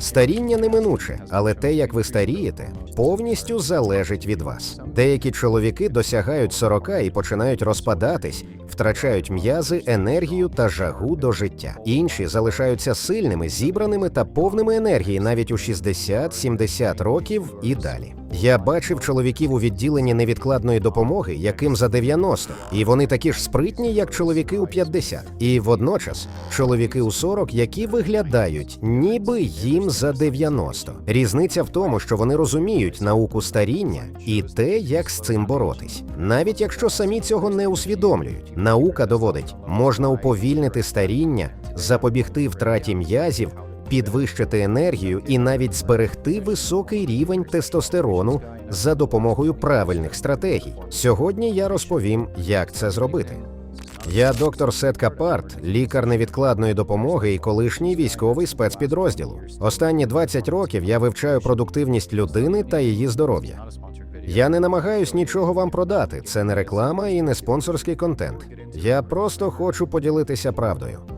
Старіння неминуче, але те, як ви старієте, повністю залежить від вас. Деякі чоловіки досягають 40 і починають розпадатись, втрачають м'язи, енергію та жагу до життя. Інші залишаються сильними, зібраними та повними енергії навіть у 60-70 років і далі. Я бачив чоловіків у відділенні невідкладної допомоги, яким за 90, і вони такі ж спритні, як чоловіки у 50. І водночас чоловіки у 40, які виглядають, ніби їм за 90. Різниця в тому, що вони розуміють науку старіння і те, як з цим боротись. Навіть якщо самі цього не усвідомлюють, наука доводить, можна уповільнити старіння, запобігти втраті м'язів підвищити енергію і навіть зберегти високий рівень тестостерону за допомогою правильних стратегій. Сьогодні я розповім, як це зробити. Я доктор Сет Капарт, лікар невідкладної допомоги і колишній військовий спецпідрозділу. Останні 20 років я вивчаю продуктивність людини та її здоров'я. Я не намагаюсь нічого вам продати. Це не реклама і не спонсорський контент. Я просто хочу поділитися правдою.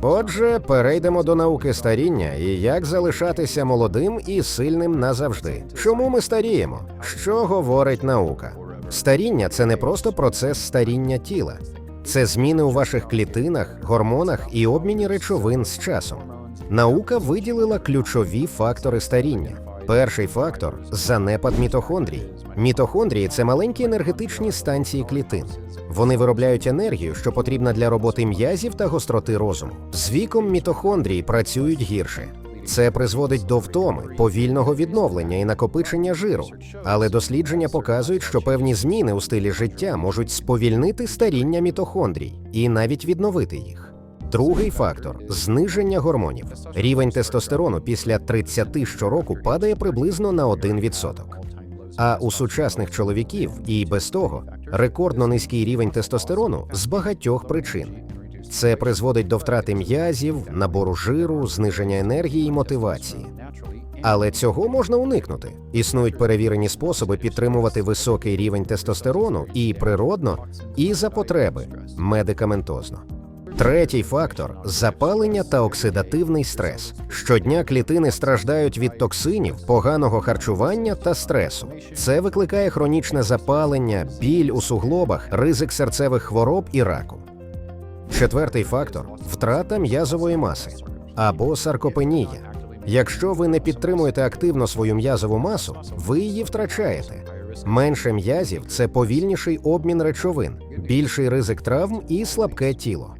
Отже, перейдемо до науки старіння і як залишатися молодим і сильним назавжди. Чому ми старіємо? Що говорить наука? Старіння це не просто процес старіння тіла, це зміни у ваших клітинах, гормонах і обміні речовин з часом. Наука виділила ключові фактори старіння. Перший фактор занепад мітохондрій. Мітохондрії це маленькі енергетичні станції клітин. Вони виробляють енергію, що потрібна для роботи м'язів та гостроти розуму. З віком мітохондрії працюють гірше. Це призводить до втоми, повільного відновлення і накопичення жиру. Але дослідження показують, що певні зміни у стилі життя можуть сповільнити старіння мітохондрій і навіть відновити їх. Другий фактор зниження гормонів. Рівень тестостерону після 30 щороку падає приблизно на 1%. А у сучасних чоловіків і без того рекордно низький рівень тестостерону з багатьох причин. Це призводить до втрати м'язів, набору жиру, зниження енергії і мотивації. Але цього можна уникнути. Існують перевірені способи підтримувати високий рівень тестостерону і природно, і за потреби медикаментозно. Третій фактор запалення та оксидативний стрес. Щодня клітини страждають від токсинів, поганого харчування та стресу. Це викликає хронічне запалення, біль у суглобах, ризик серцевих хвороб і раку. Четвертий фактор втрата м'язової маси або саркопенія. Якщо ви не підтримуєте активно свою м'язову масу, ви її втрачаєте. Менше м'язів це повільніший обмін речовин, більший ризик травм і слабке тіло.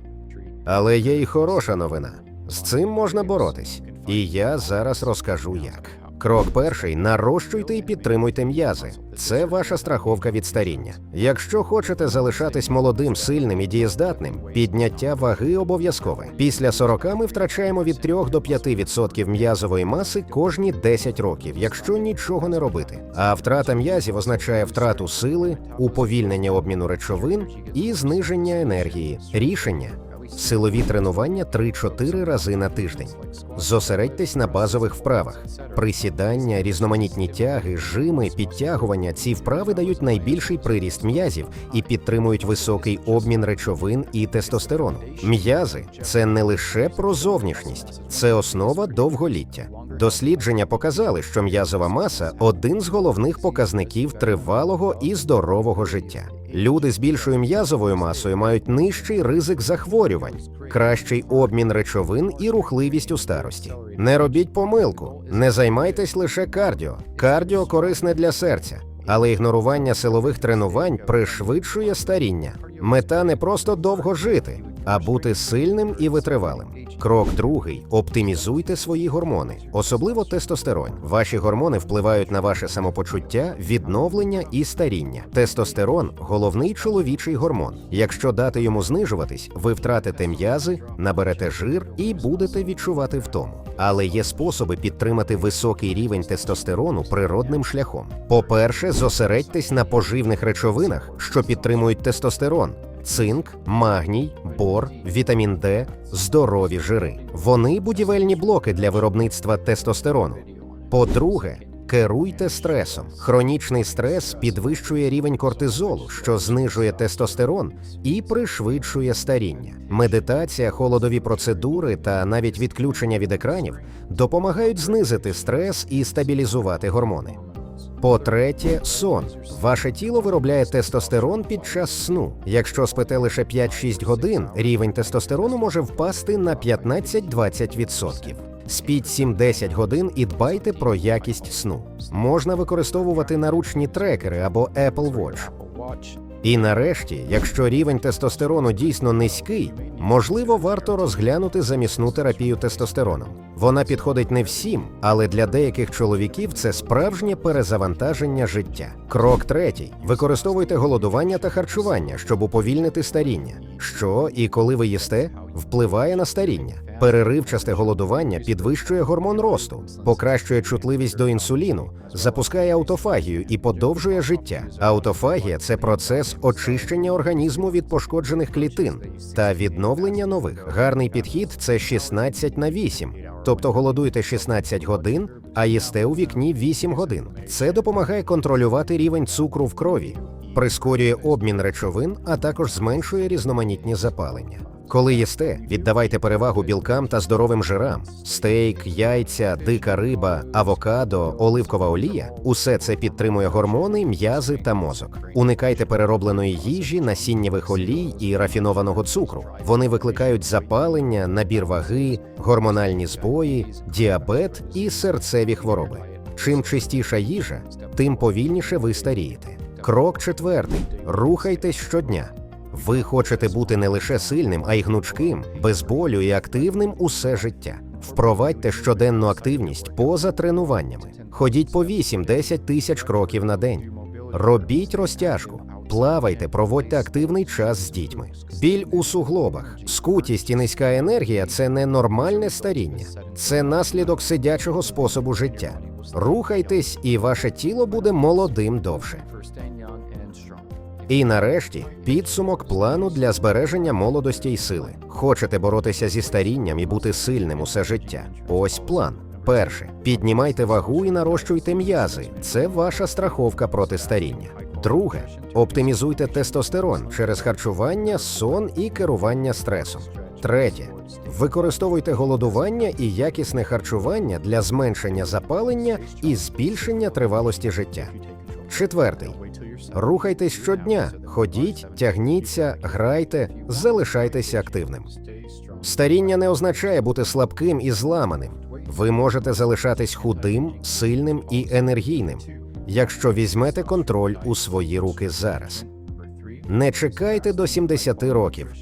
Але є й хороша новина. З цим можна боротись. І я зараз розкажу як. Крок перший нарощуйте і підтримуйте м'язи. Це ваша страховка від старіння. Якщо хочете залишатись молодим, сильним і дієздатним, підняття ваги обов'язкове. Після 40 ми втрачаємо від 3 до 5% м'язової маси кожні 10 років, якщо нічого не робити. А втрата м'язів означає втрату сили, уповільнення обміну речовин і зниження енергії. Рішення Силові тренування 3-4 рази на тиждень. Зосередьтесь на базових вправах: присідання, різноманітні тяги, жими, підтягування. Ці вправи дають найбільший приріст м'язів і підтримують високий обмін речовин і тестостерону. М'язи це не лише про зовнішність, це основа довголіття. Дослідження показали, що м'язова маса один з головних показників тривалого і здорового життя. Люди з більшою м'язовою масою мають нижчий ризик захворювань, кращий обмін речовин і рухливість у старості. Не робіть помилку, не займайтесь лише кардіо. Кардіо корисне для серця, але ігнорування силових тренувань пришвидшує старіння. Мета не просто довго жити, а бути сильним і витривалим. Крок другий: оптимізуйте свої гормони, особливо тестостерон. Ваші гормони впливають на ваше самопочуття, відновлення і старіння. Тестостерон головний чоловічий гормон. Якщо дати йому знижуватись, ви втратите м'язи, наберете жир і будете відчувати втому. Але є способи підтримати високий рівень тестостерону природним шляхом. По-перше, зосередьтесь на поживних речовинах, що підтримують тестостерон. Цинк, магній, бор, вітамін Д, здорові жири. Вони будівельні блоки для виробництва тестостерону. По-друге, Керуйте стресом. Хронічний стрес підвищує рівень кортизолу, що знижує тестостерон і пришвидшує старіння. Медитація, холодові процедури та навіть відключення від екранів допомагають знизити стрес і стабілізувати гормони. По-третє, сон. Ваше тіло виробляє тестостерон під час сну. Якщо спите лише 5-6 годин, рівень тестостерону може впасти на 15-20%. Спіть 7-10 годин і дбайте про якість сну. Можна використовувати наручні трекери або Apple Watch. І нарешті, якщо рівень тестостерону дійсно низький, можливо, варто розглянути замісну терапію тестостероном. Вона підходить не всім, але для деяких чоловіків це справжнє перезавантаження життя. Крок третій: використовуйте голодування та харчування, щоб уповільнити старіння. Що і коли ви їсте, впливає на старіння. Переривчасте голодування підвищує гормон росту, покращує чутливість до інсуліну, запускає аутофагію і подовжує життя. Аутофагія це процес очищення організму від пошкоджених клітин та відновлення нових. Гарний підхід це 16 на 8. Тобто голодуйте 16 годин, а їсте у вікні 8 годин. Це допомагає контролювати рівень цукру в крові, прискорює обмін речовин, а також зменшує різноманітні запалення. Коли їсте, віддавайте перевагу білкам та здоровим жирам: стейк, яйця, дика риба, авокадо, оливкова олія усе це підтримує гормони, м'язи та мозок. Уникайте переробленої їжі, насіннєвих олій і рафінованого цукру. Вони викликають запалення, набір ваги, гормональні збої, діабет і серцеві хвороби. Чим чистіша їжа, тим повільніше ви старієте. Крок четвертий: рухайтесь щодня. Ви хочете бути не лише сильним, а й гнучким, без болю і активним усе життя. Впровадьте щоденну активність поза тренуваннями. Ходіть по 8-10 тисяч кроків на день. Робіть розтяжку. Плавайте, проводьте активний час з дітьми. Біль у суглобах, скутість і низька енергія це не нормальне старіння, це наслідок сидячого способу життя. Рухайтесь, і ваше тіло буде молодим довше. І нарешті підсумок плану для збереження молодості й сили. Хочете боротися зі старінням і бути сильним усе життя? Ось план. Перше, піднімайте вагу і нарощуйте м'язи. Це ваша страховка проти старіння. Друге, оптимізуйте тестостерон через харчування, сон і керування стресом. Третє, використовуйте голодування і якісне харчування для зменшення запалення і збільшення тривалості життя. Четвертий. Рухайтесь щодня, ходіть, тягніться, грайте, залишайтеся активним. Старіння не означає бути слабким і зламаним. Ви можете залишатись худим, сильним і енергійним, якщо візьмете контроль у свої руки зараз. Не чекайте до 70 років.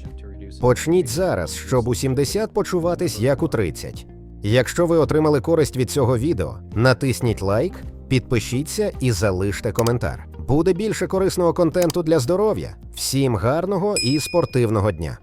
Почніть зараз, щоб у 70 почуватись як у 30. Якщо ви отримали користь від цього відео, натисніть лайк, підпишіться і залиште коментар. Буде більше корисного контенту для здоров'я. Всім гарного і спортивного дня!